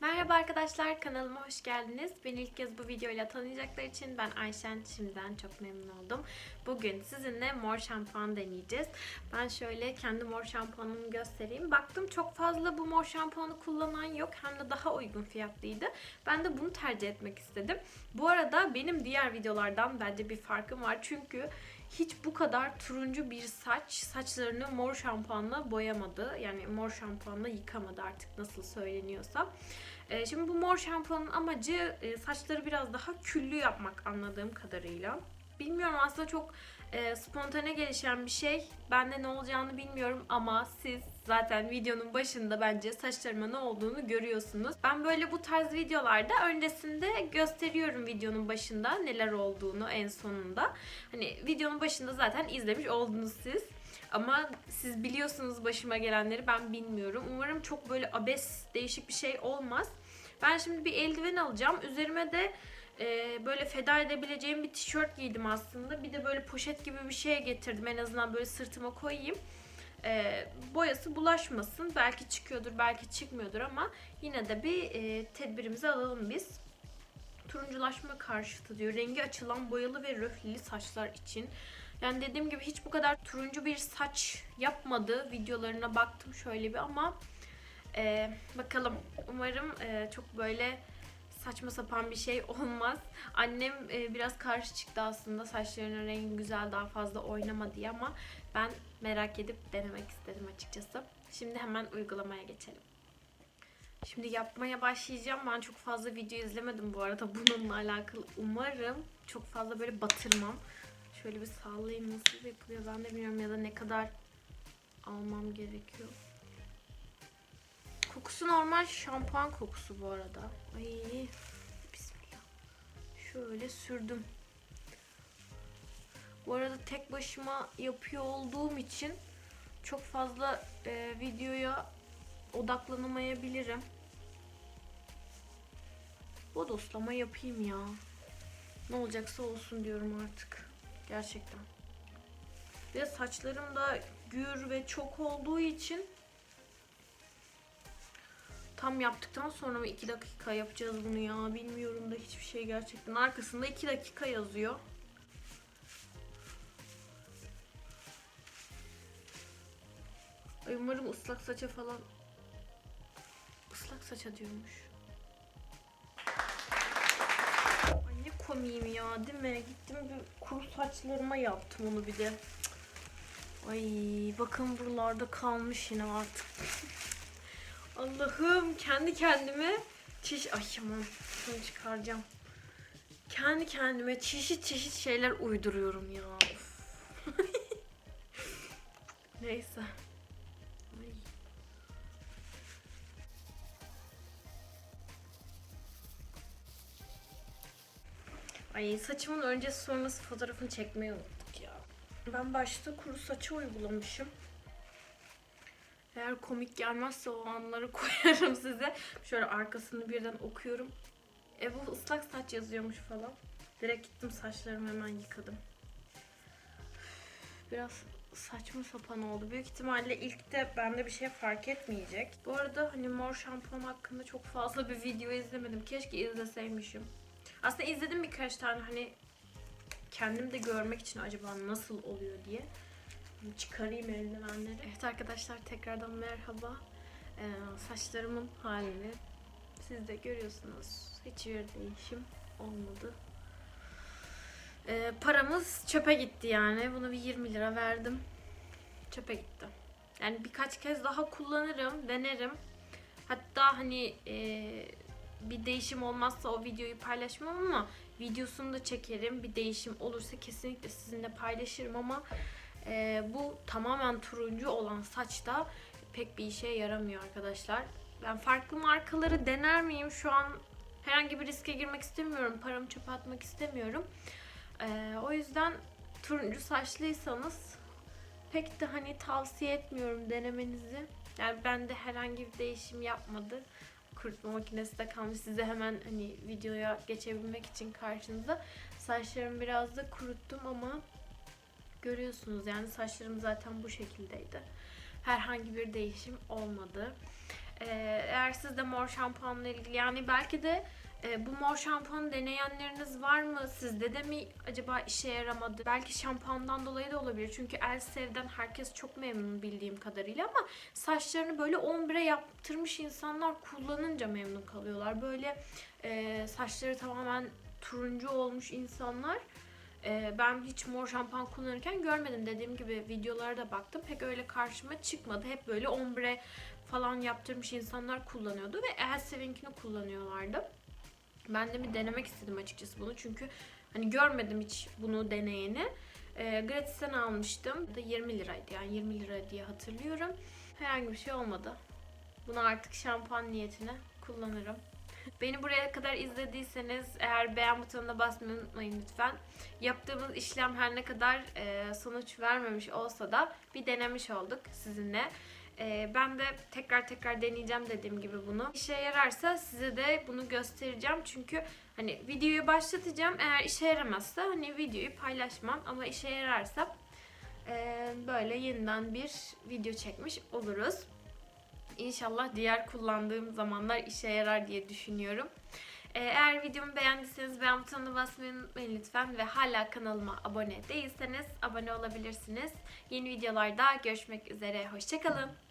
Merhaba arkadaşlar kanalıma hoş geldiniz. Beni ilk kez bu videoyla tanıyacaklar için ben Ayşen şimdiden çok memnun oldum. Bugün sizinle mor şampuan deneyeceğiz. Ben şöyle kendi mor şampuanımı göstereyim. Baktım çok fazla bu mor şampuanı kullanan yok. Hem de daha uygun fiyatlıydı. Ben de bunu tercih etmek istedim. Bu arada benim diğer videolardan bence bir farkım var. Çünkü hiç bu kadar turuncu bir saç saçlarını mor şampuanla boyamadı. Yani mor şampuanla yıkamadı artık nasıl söyleniyorsa. Ee, Şimdi bu mor şampuanın amacı e, saçları biraz daha küllü yapmak anladığım kadarıyla. Bilmiyorum aslında çok e, spontane gelişen bir şey. Ben de ne olacağını bilmiyorum ama siz zaten videonun başında bence saçlarıma ne olduğunu görüyorsunuz. Ben böyle bu tarz videolarda öncesinde gösteriyorum videonun başında neler olduğunu en sonunda. Hani videonun başında zaten izlemiş oldunuz siz. Ama siz biliyorsunuz başıma gelenleri ben bilmiyorum. Umarım çok böyle abes değişik bir şey olmaz. Ben şimdi bir eldiven alacağım. Üzerime de e, böyle feda edebileceğim bir tişört giydim aslında. Bir de böyle poşet gibi bir şeye getirdim. En azından böyle sırtıma koyayım. E, boyası bulaşmasın. Belki çıkıyordur, belki çıkmıyordur ama yine de bir e, tedbirimizi alalım biz. Turunculaşma karşıtı diyor. Rengi açılan boyalı ve röfleli saçlar için. Yani dediğim gibi hiç bu kadar turuncu bir saç yapmadı. Videolarına baktım şöyle bir ama e, bakalım. Umarım e, çok böyle saçma sapan bir şey olmaz. Annem e, biraz karşı çıktı aslında saçlarının rengi güzel daha fazla oynama diye ama ben merak edip denemek istedim açıkçası. Şimdi hemen uygulamaya geçelim. Şimdi yapmaya başlayacağım. Ben çok fazla video izlemedim bu arada bununla alakalı. Umarım çok fazla böyle batırmam. Şöyle bir sallayayım nasıl yapılıyor ben de bilmiyorum ya da ne kadar almam gerekiyor. Kokusu normal şampuan kokusu bu arada. Ay bismillah. Şöyle sürdüm. Bu arada tek başıma yapıyor olduğum için çok fazla e, videoya odaklanamayabilirim. Bodoslama yapayım ya. Ne olacaksa olsun diyorum artık. Gerçekten. De saçlarım da gür ve çok olduğu için tam yaptıktan sonra mı 2 dakika yapacağız bunu ya bilmiyorum da hiçbir şey gerçekten. Arkasında 2 dakika yazıyor. Ay umarım ıslak saça falan ıslak saça diyormuş. Ay ne komiyim ya değil mi? Gittim bir kuru saçlarıma yaptım onu bir de. Ay bakın buralarda kalmış yine artık. Allah'ım kendi kendime çeşit... Ay aman şunu çıkaracağım. Kendi kendime çeşit çeşit şeyler uyduruyorum ya. Neyse. Ay. Ay saçımın öncesi sonrası fotoğrafını çekmeyi unuttuk ya. Ben başta kuru saçı uygulamışım. Eğer komik gelmezse o anları koyarım size. Şöyle arkasını birden okuyorum. E bu ıslak saç yazıyormuş falan. Direkt gittim saçlarımı hemen yıkadım. Biraz saçma sapan oldu. Büyük ihtimalle ilk de bende bir şey fark etmeyecek. Bu arada hani mor şampuan hakkında çok fazla bir video izlemedim. Keşke izleseymişim. Aslında izledim birkaç tane hani kendim de görmek için acaba nasıl oluyor diye. Çıkarayım eldivenleri. Evet arkadaşlar tekrardan merhaba. Ee, saçlarımın halini siz de görüyorsunuz. Hiçbir değişim olmadı. Ee, paramız çöpe gitti yani. Bunu bir 20 lira verdim. Çöpe gitti. Yani birkaç kez daha kullanırım, denerim. Hatta hani e, bir değişim olmazsa o videoyu paylaşmam ama videosunu da çekerim. Bir değişim olursa kesinlikle sizinle paylaşırım ama e, bu tamamen turuncu olan saçta pek bir işe yaramıyor arkadaşlar. Ben farklı markaları dener miyim? Şu an herhangi bir riske girmek istemiyorum. Paramı çöpe atmak istemiyorum. E, o yüzden turuncu saçlıysanız pek de hani tavsiye etmiyorum denemenizi. Yani ben de herhangi bir değişim yapmadı. Kurutma makinesi de kalmış. Size hemen hani videoya geçebilmek için karşınıza. Saçlarımı biraz da kuruttum ama görüyorsunuz yani saçlarım zaten bu şekildeydi. Herhangi bir değişim olmadı. Ee, eğer siz de mor şampuanla ilgili yani belki de e, bu mor şampuanı deneyenleriniz var mı? Sizde de mi acaba işe yaramadı? Belki şampuandan dolayı da olabilir. Çünkü Elsev'den herkes çok memnun bildiğim kadarıyla ama saçlarını böyle ombre yaptırmış insanlar kullanınca memnun kalıyorlar. Böyle e, saçları tamamen turuncu olmuş insanlar e, ben hiç mor şampuan kullanırken görmedim. Dediğim gibi videolara da baktım. Pek öyle karşıma çıkmadı. Hep böyle ombre falan yaptırmış insanlar kullanıyordu ve Elsev'inkini kullanıyorlardı. Ben de bir denemek istedim açıkçası bunu çünkü hani görmedim hiç bunu deneyeni. E, Gratis'ten almıştım. Da 20 liraydı yani 20 lira diye hatırlıyorum. Herhangi bir şey olmadı. Bunu artık şampuan niyetine kullanırım. Beni buraya kadar izlediyseniz eğer beğen butonuna basmayı unutmayın lütfen. Yaptığımız işlem her ne kadar e, sonuç vermemiş olsa da bir denemiş olduk sizinle. E, ben de tekrar tekrar deneyeceğim dediğim gibi bunu. İşe yararsa size de bunu göstereceğim. Çünkü hani videoyu başlatacağım. Eğer işe yaramazsa hani videoyu paylaşmam. Ama işe yararsa e, böyle yeniden bir video çekmiş oluruz. İnşallah diğer kullandığım zamanlar işe yarar diye düşünüyorum. Ee, Eğer videomu beğendiyseniz beğen butonuna basmayı unutmayın lütfen ve hala kanalıma abone değilseniz abone olabilirsiniz. Yeni videolarda görüşmek üzere. Hoşçakalın.